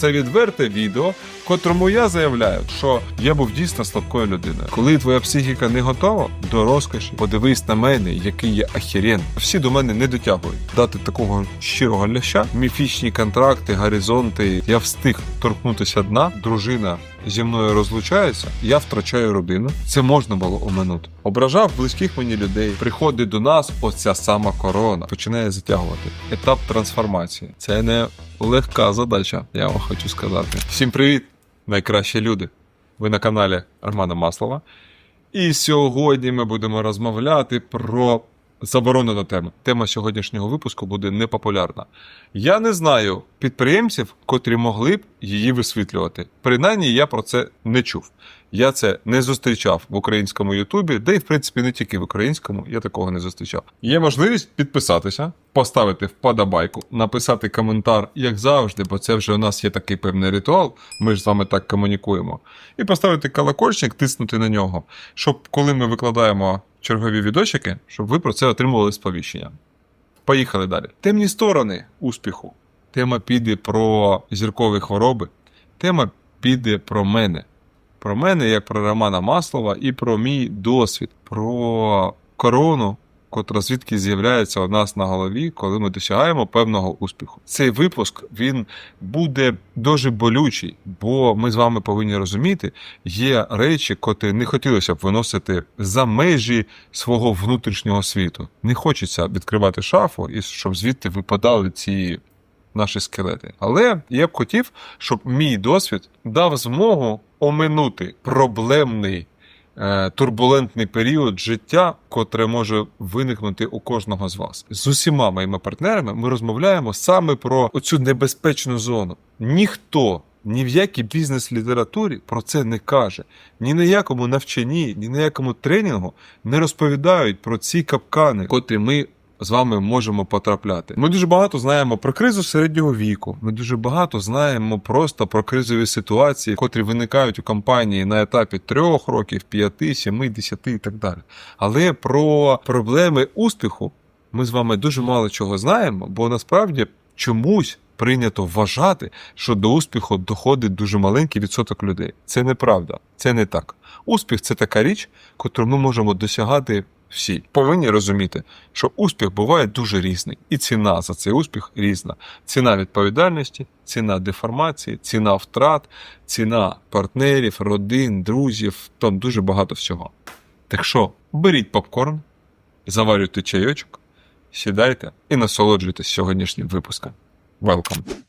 Це відверте відео, в котрому я заявляю, що я був дійсно слабкою людиною. Коли твоя психіка не готова до розкоші, подивись на мене, який я ахірен. Всі до мене не дотягують. Дати такого щирого ляща, міфічні контракти, горизонти. Я встиг торкнутися дна, дружина зі мною розлучається, я втрачаю родину. Це можна було оминути. Ображав близьких мені людей. Приходить до нас оця сама корона, починає затягувати. Етап трансформації. Це не легка задача, я вам хочу сказати. Всім привіт, найкращі люди. Ви на каналі Романа Маслова. І сьогодні ми будемо розмовляти про заборонену тему. Тема сьогоднішнього випуску буде непопулярна. Я не знаю підприємців, котрі могли б її висвітлювати. Принаймні, я про це не чув. Я це не зустрічав в українському Ютубі, де й в принципі не тільки в українському, я такого не зустрічав. Є можливість підписатися, поставити вподобайку, написати коментар, як завжди, бо це вже у нас є такий певний ритуал. Ми ж з вами так комунікуємо. І поставити колокольчик, тиснути на нього, щоб коли ми викладаємо чергові відосики, щоб ви про це отримували сповіщення. Поїхали далі. Темні сторони успіху. Тема піде про зіркові хвороби. Тема піде про мене. Про мене, як про Романа Маслова, і про мій досвід, про корону, котра звідки з'являється у нас на голові, коли ми досягаємо певного успіху. Цей випуск він буде дуже болючий, бо ми з вами повинні розуміти, є речі, котрі не хотілося б виносити за межі свого внутрішнього світу. Не хочеться відкривати шафу і щоб звідти випадали ці наші скелети. Але я б хотів, щоб мій досвід дав змогу оминути проблемний. Е, Турбулентний період життя, котре може виникнути у кожного з вас з усіма моїми партнерами. Ми розмовляємо саме про оцю небезпечну зону. Ніхто ні в якій бізнес-літературі про це не каже. Ні на якому навчанні, ні на якому тренінгу не розповідають про ці капкани, котрі ми з вами можемо потрапляти. Ми дуже багато знаємо про кризу середнього віку. Ми дуже багато знаємо просто про кризові ситуації, котрі виникають у компанії на етапі трьох років, п'яти, сіми, десяти і так далі. Але про проблеми успіху ми з вами дуже мало чого знаємо, бо насправді чомусь. Прийнято вважати, що до успіху доходить дуже маленький відсоток людей. Це неправда, це не так. Успіх це така річ, яку ми можемо досягати всі. Повинні розуміти, що успіх буває дуже різний, і ціна за цей успіх різна. Ціна відповідальності, ціна деформації, ціна втрат, ціна партнерів, родин, друзів, там дуже багато всього. Так що беріть попкорн, заварюйте чайочок, сідайте і насолоджуйтесь сьогоднішнім випуском. Welcome!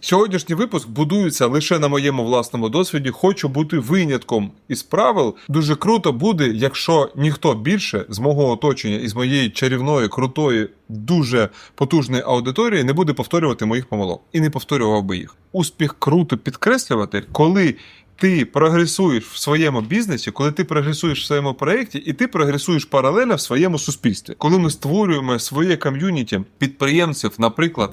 Сьогоднішній випуск будується лише на моєму власному досвіді. Хочу бути винятком із правил. Дуже круто буде, якщо ніхто більше з мого оточення із моєї чарівної, крутої, дуже потужної аудиторії не буде повторювати моїх помилок і не повторював би їх. Успіх круто підкреслювати, коли. Ти прогресуєш в своєму бізнесі, коли ти прогресуєш в своєму проєкті, і ти прогресуєш паралельно в своєму суспільстві. Коли ми створюємо своє ком'юніті підприємців, наприклад,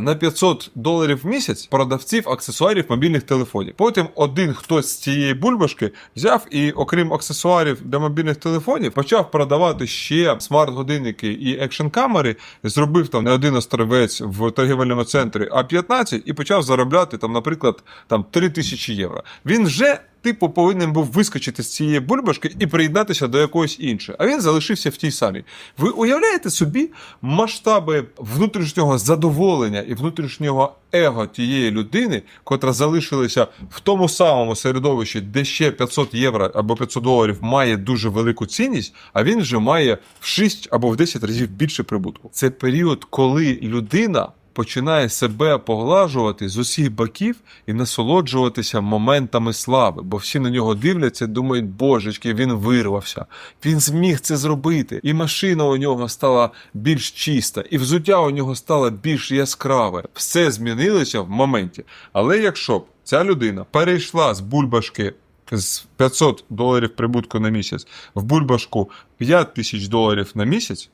на 500 доларів в місяць продавців аксесуарів мобільних телефонів. Потім один хтось з цієї бульбашки взяв і, окрім аксесуарів для мобільних телефонів, почав продавати ще смарт-годинники і екшн камери. Зробив там не один островець в торгівельному центрі, а 15 і почав заробляти там, наприклад, там 3 тисячі євро. Він вже. Типу повинен був вискочити з цієї бульбашки і приєднатися до якоїсь іншої, а він залишився в тій самій. Ви уявляєте собі масштаби внутрішнього задоволення і внутрішнього его тієї людини, котра залишилася в тому самому середовищі, де ще 500 євро або 500 доларів має дуже велику цінність, а він вже має в 6 або в 10 разів більше прибутку. Це період, коли людина починає себе поглажувати з усіх боків і насолоджуватися моментами слави, бо всі на нього дивляться, думають, божечки, він вирвався, він зміг це зробити. І машина у нього стала більш чиста, і взуття у нього стало більш яскраве. Все змінилося в моменті. Але якщо б ця людина перейшла з бульбашки. З 500 доларів прибутку на місяць в бульбашку 5 тисяч доларів на місяць,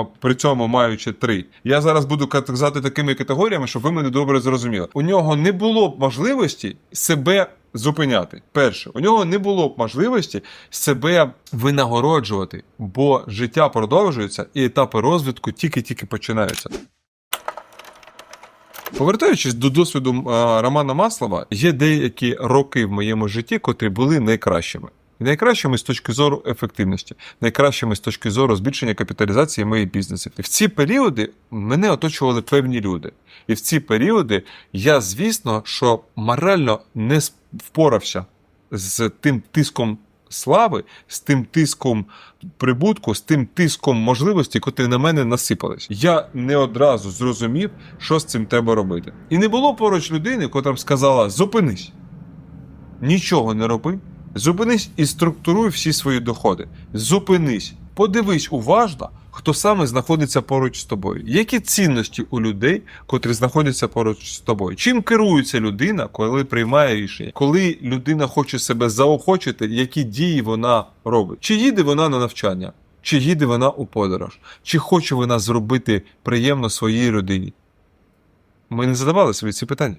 а при цьому маючи три. Я зараз буду казати такими категоріями, щоб ви мене добре зрозуміли. У нього не було б можливості себе зупиняти. Перше, у нього не було б можливості себе винагороджувати, бо життя продовжується і етапи розвитку тільки-тільки починаються. Повертаючись до досвіду е, Романа Маслова, є деякі роки в моєму житті, котрі були найкращими. І найкращими з точки зору ефективності, найкращими з точки зору збільшення капіталізації моїх бізнесів. І в ці періоди мене оточували певні люди. І в ці періоди я, звісно, що морально не впорався з тим тиском слави, з тим тиском прибутку, з тим тиском можливості, котрі на мене насипались. Я не одразу зрозумів, що з цим треба робити. І не було поруч людини, котра б сказала: зупинись, нічого не роби. Зупинись і структуруй всі свої доходи. Зупинись, подивись уважно, хто саме знаходиться поруч з тобою. Які цінності у людей, котрі знаходяться поруч з тобою? Чим керується людина, коли приймає рішення? Коли людина хоче себе заохочити, які дії вона робить? Чи їде вона на навчання? Чи їде вона у подорож? Чи хоче вона зробити приємно своїй родині? Ми не задавали собі ці питання.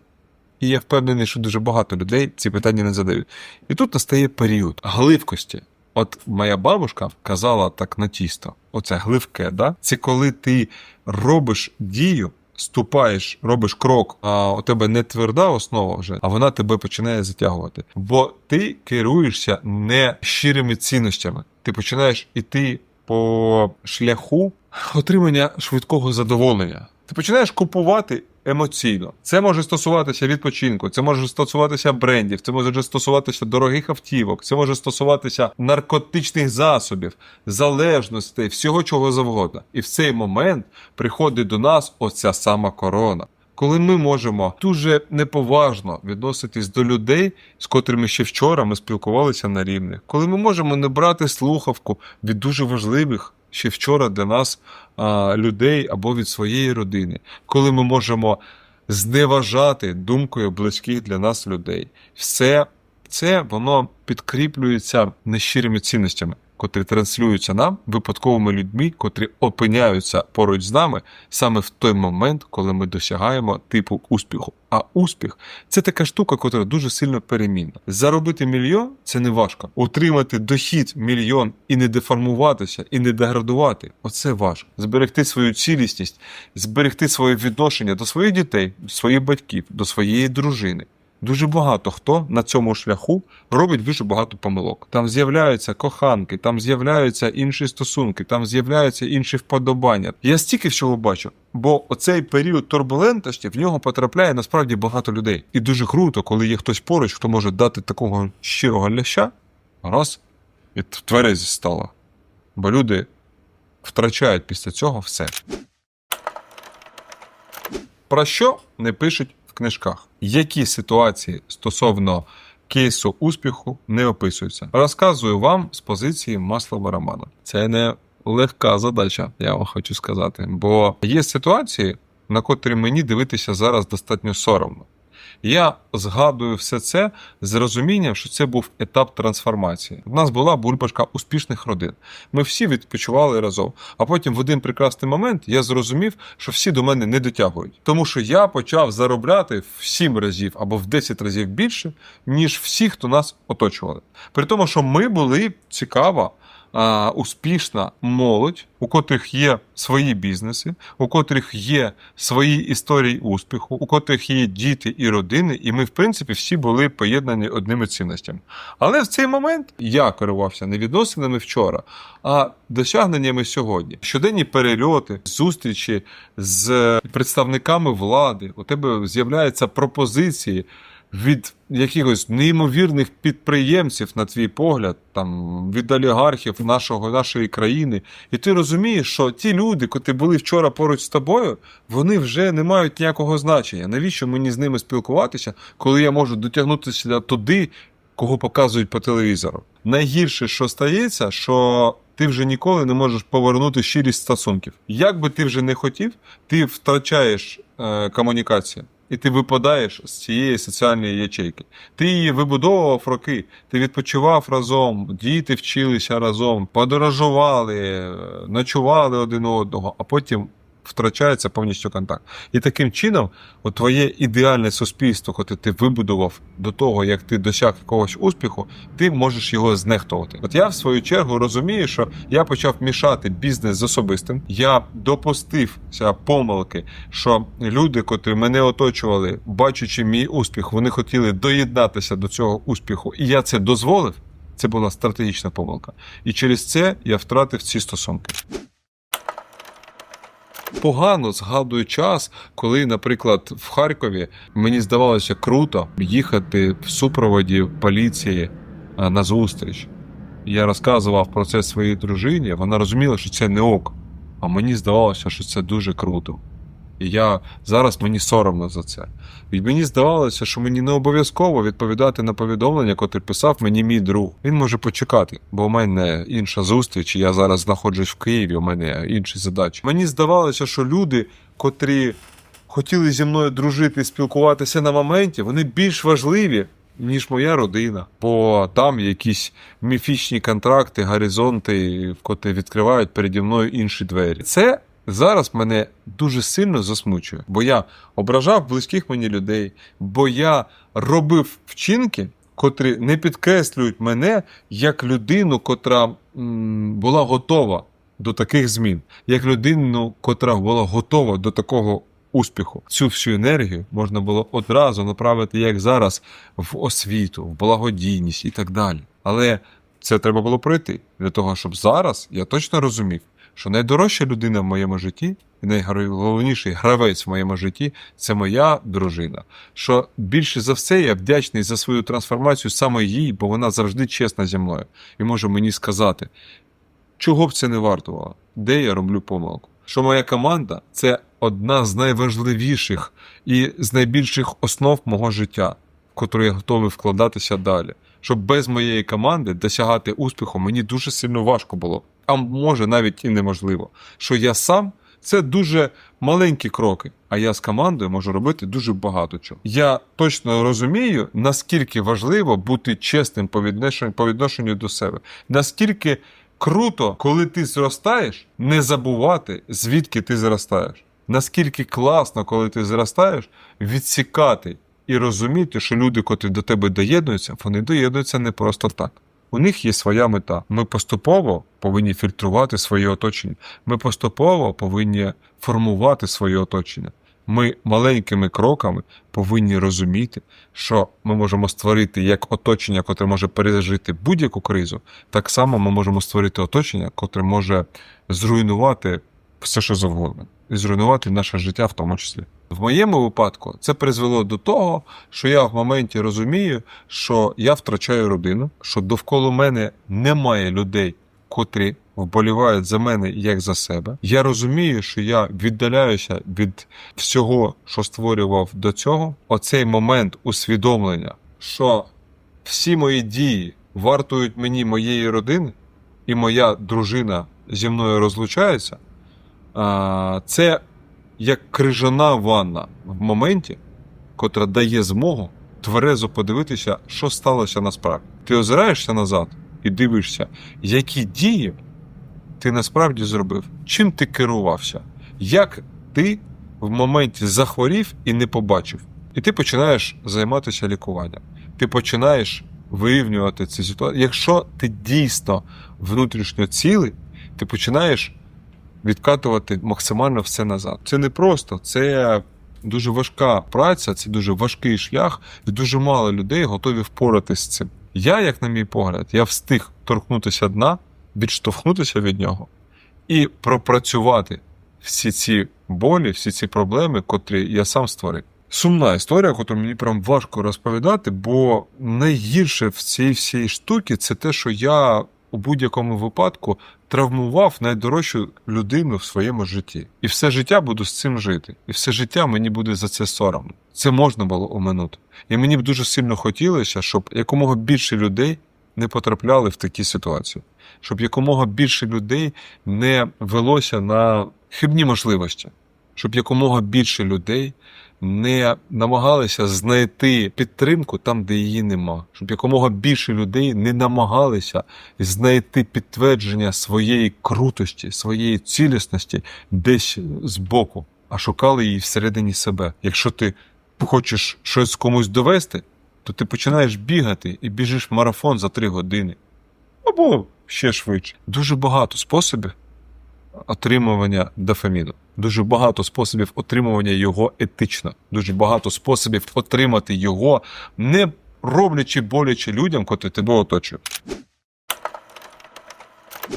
І я впевнений, що дуже багато людей ці питання не задають. І тут настає період гливкості. От моя бабушка казала так на тісто: оце гливке, да? це коли ти робиш дію, ступаєш, робиш крок, а у тебе не тверда основа вже, а вона тебе починає затягувати. Бо ти керуєшся не щирими цінностями. Ти починаєш іти по шляху отримання швидкого задоволення. Ти починаєш купувати емоційно. Це може стосуватися відпочинку, це може стосуватися брендів, це може стосуватися дорогих автівок, це може стосуватися наркотичних засобів, залежностей, всього чого завгодно. І в цей момент приходить до нас оця сама корона. Коли ми можемо дуже неповажно відноситись до людей, з котрими ще вчора ми спілкувалися на рівних, коли ми можемо не брати слухавку від дуже важливих ще вчора для нас а, людей або від своєї родини, коли ми можемо зневажати думкою близьких для нас людей, все це воно підкріплюється нещирими цінностями, котрі транслюються нам випадковими людьми, котрі опиняються поруч з нами саме в той момент, коли ми досягаємо типу успіху. А успіх це така штука, котра дуже сильно перемінна. Заробити мільйон це не важко. Утримати дохід мільйон і не деформуватися, і не деградувати оце важко. Зберегти свою цілісність, зберегти своє відношення до своїх дітей, до своїх батьків, до своєї дружини. Дуже багато хто на цьому шляху робить дуже багато помилок. Там з'являються коханки, там з'являються інші стосунки, там з'являються інші вподобання. Я стільки всього бачу, бо оцей період турбулентності в нього потрапляє насправді багато людей. І дуже круто, коли є хтось поруч, хто може дати такого щирого ляща, раз і тверезість стала. Бо люди втрачають після цього все. Про що не пишуть в книжках? Які ситуації стосовно кейсу успіху не описуються? Розказую вам з позиції Маслова Романа. Це не легка задача, я вам хочу сказати. Бо є ситуації, на котрі мені дивитися зараз достатньо соромно. Я згадую все це з розумінням, що це був етап трансформації. У нас була бульбашка успішних родин. Ми всі відпочивали разом. А потім в один прекрасний момент я зрозумів, що всі до мене не дотягують. Тому що я почав заробляти в 7 разів або в 10 разів більше, ніж всі, хто нас оточували. При тому, що ми були цікава. А, Успішна молодь, у котрих є свої бізнеси, у котрих є свої історії успіху, у котрих є діти і родини, і ми, в принципі, всі були поєднані одними цінностями. Але в цей момент я керувався не відносинами вчора, а досягненнями сьогодні. Щоденні перельоти, зустрічі з представниками влади. У тебе з'являються пропозиції від якихось неймовірних підприємців, на твій погляд, там від олігархів нашого нашої країни, і ти розумієш, що ті люди, котрі були вчора поруч з тобою, вони вже не мають ніякого значення. Навіщо мені з ними спілкуватися, коли я можу дотягнутися туди, кого показують по телевізору? Найгірше, що стається, що ти вже ніколи не можеш повернути щирість стосунків. Як би ти вже не хотів, ти втрачаєш е, комунікацію. І ти випадаєш з цієї соціальної ячейки. Ти її вибудовував роки, ти відпочивав разом, діти вчилися разом, подорожували, е, ночували один одного, а потім втрачається повністю контакт. І таким чином, от твоє ідеальне суспільство, яке ти вибудував до того, як ти досяг якогось успіху, ти можеш його знехтувати. От я в свою чергу розумію, що я почав мішати бізнес з особистим. Я допустився помилки, що люди, котрі мене оточували, бачачи мій успіх, вони хотіли доєднатися до цього успіху, і я це дозволив. Це була стратегічна помилка. І через це я втратив ці стосунки. Погано згадую час, коли, наприклад, в Харкові мені здавалося круто їхати в супроводі поліції на зустріч. Я розказував про це своїй дружині, вона розуміла, що це не ок. А мені здавалося, що це дуже круто. І я зараз мені соромно за це. І мені здавалося, що мені не обов'язково відповідати на повідомлення, котрі писав мені мій друг. Він може почекати, бо у мене інша зустріч, і я зараз знаходжусь в Києві, у мене інші задачі. Мені здавалося, що люди, котрі хотіли зі мною дружити, спілкуватися на моменті, вони більш важливі. Ніж моя родина, бо там якісь міфічні контракти, горизонти, котрі відкривають переді мною інші двері. Це зараз мене дуже сильно засмучує, бо я ображав близьких мені людей, бо я робив вчинки, котрі не підкреслюють мене як людину, котра була готова до таких змін, як людину, котра була готова до такого. Успіху цю всю енергію можна було одразу направити, як зараз, в освіту, в благодійність і так далі. Але це треба було пройти для того, щоб зараз я точно розумів, що найдорожча людина в моєму житті і найголовніший гравець в моєму житті це моя дружина. Що більше за все я вдячний за свою трансформацію саме їй, бо вона завжди чесна зі мною і може мені сказати, чого б це не вартувало, де я роблю помилку. Що моя команда це одна з найважливіших і з найбільших основ мого життя, в котру я готовий вкладатися далі. Щоб без моєї команди досягати успіху мені дуже сильно важко було, а може навіть і неможливо. Що я сам це дуже маленькі кроки, а я з командою можу робити дуже багато чого. Я точно розумію, наскільки важливо бути чесним по відношенню, по відношенню до себе, наскільки круто, коли ти зростаєш, не забувати, звідки ти зростаєш. Наскільки класно, коли ти зростаєш, відсікати і розуміти, що люди, котрі до тебе доєднуються, вони доєднуються не просто так. У них є своя мета. Ми поступово повинні фільтрувати своє оточення. Ми поступово повинні формувати своє оточення. Ми маленькими кроками повинні розуміти, що ми можемо створити як оточення, котре може пережити будь-яку кризу, так само ми можемо створити оточення, котре може зруйнувати все, що завгодно, і зруйнувати наше життя в тому числі. В моєму випадку це призвело до того, що я в моменті розумію, що я втрачаю родину, що довкола мене немає людей, котрі вболівають за мене як за себе. Я розумію, що я віддаляюся від всього, що створював до цього. Оцей момент усвідомлення, що всі мої дії вартують мені моєї родини, і моя дружина зі мною розлучається. Це як крижана ванна в моменті, котра дає змогу тверезо подивитися, що сталося насправді. Ти озираєшся назад і дивишся, які дії ти насправді зробив, чим ти керувався, як ти в моменті захворів і не побачив. І ти починаєш займатися лікуванням. Ти починаєш вирівнювати ці ситуації. Якщо ти дійсно внутрішньо цілий, ти починаєш відкатувати максимально все назад. Це не просто, це дуже важка праця, це дуже важкий шлях, і дуже мало людей готові впоратись з цим. Я, як на мій погляд, я встиг торкнутися дна, відштовхнутися від нього і пропрацювати всі ці болі, всі ці проблеми, котрі я сам створив. Сумна історія, яку мені прям важко розповідати, бо найгірше в цій всій штуці це те, що я у будь-якому випадку травмував найдорожчу людину в своєму житті. І все життя буду з цим жити. І все життя мені буде за це соромно. Це можна було оминути. І мені б дуже сильно хотілося, щоб якомога більше людей не потрапляли в такі ситуації, щоб якомога більше людей не велося на хибні можливості, щоб якомога більше людей не намагалися знайти підтримку там, де її нема, щоб якомога більше людей не намагалися знайти підтвердження своєї крутості, своєї цілісності десь збоку, а шукали її всередині себе. Якщо ти хочеш щось комусь довести, то ти починаєш бігати і біжиш марафон за три години. Або ще швидше. Дуже багато способів отримування дофаміну. Дуже багато способів отримування його етично. Дуже багато способів отримати його, не роблячи боляче людям, котрі тебе оточують.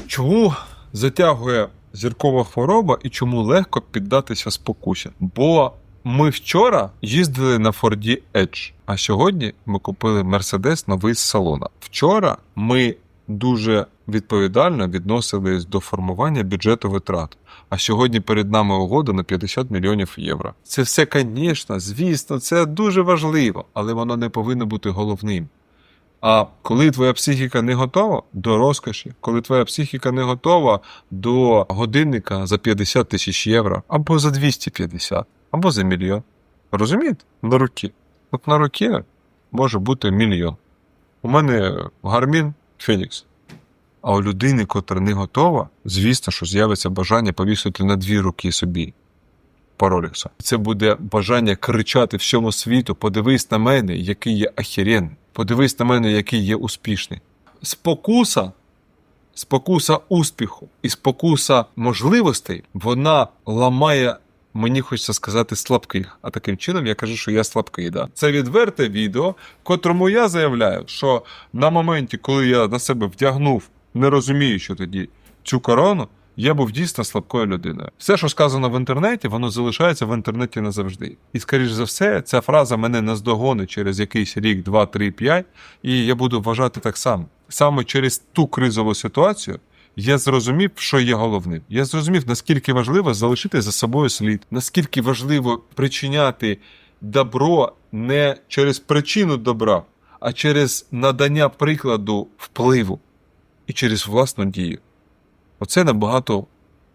Чому затягує зіркова хвороба і чому легко піддатися спокусі? Бо ми вчора їздили на Форді Edge, а сьогодні ми купили Мерседес новий з салона. Вчора ми дуже відповідально відносились до формування бюджету витрат. А сьогодні перед нами угода на 50 мільйонів євро. Це все, звісно, звісно, це дуже важливо, але воно не повинно бути головним. А коли твоя психіка не готова до розкоші, коли твоя психіка не готова до годинника за 50 тисяч євро, або за 250, або за мільйон. Розумієте? На руки. От на руки може бути мільйон. У мене гармін Фенікс. А у людини, котра не готова, звісно, що з'явиться бажання повісити на дві руки собі по Роліксу. Це буде бажання кричати всьому світу: подивись на мене, який є ахіренний. Подивись на мене, який є успішний. Спокуса, спокуса успіху і спокуса можливостей, вона ламає. Мені хочеться сказати слабких, а таким чином я кажу, що я слабкий. Да? Це відверте відео, котрому я заявляю, що на моменті, коли я на себе вдягнув, не розумію, що тоді цю корону, я був дійсно слабкою людиною. Все, що сказано в інтернеті, воно залишається в інтернеті назавжди. І, скоріш за все, ця фраза мене наздогонить через якийсь рік, два, три, п'ять, і я буду вважати так само. Саме через ту кризову ситуацію. Я зрозумів, що є головним. Я зрозумів, наскільки важливо залишити за собою слід, наскільки важливо причиняти добро не через причину добра, а через надання прикладу впливу і через власну дію. Оце набагато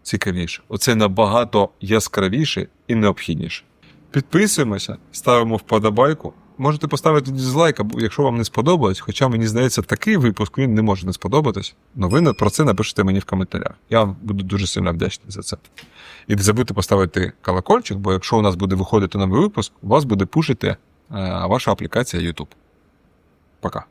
цікавіше, оце набагато яскравіше і необхідніше. Підписуємося, ставимо вподобайку. Можете поставити дизлайк, або якщо вам не сподобалось, хоча мені здається, такий випуск він не може не сподобатись. Но ви про це напишете мені в коментарях. Я вам буду дуже сильно вдячний за це. І не забудьте поставити колокольчик, бо якщо у нас буде виходити новий випуск, у вас буде пушити е, ваша аплікація YouTube. Пока.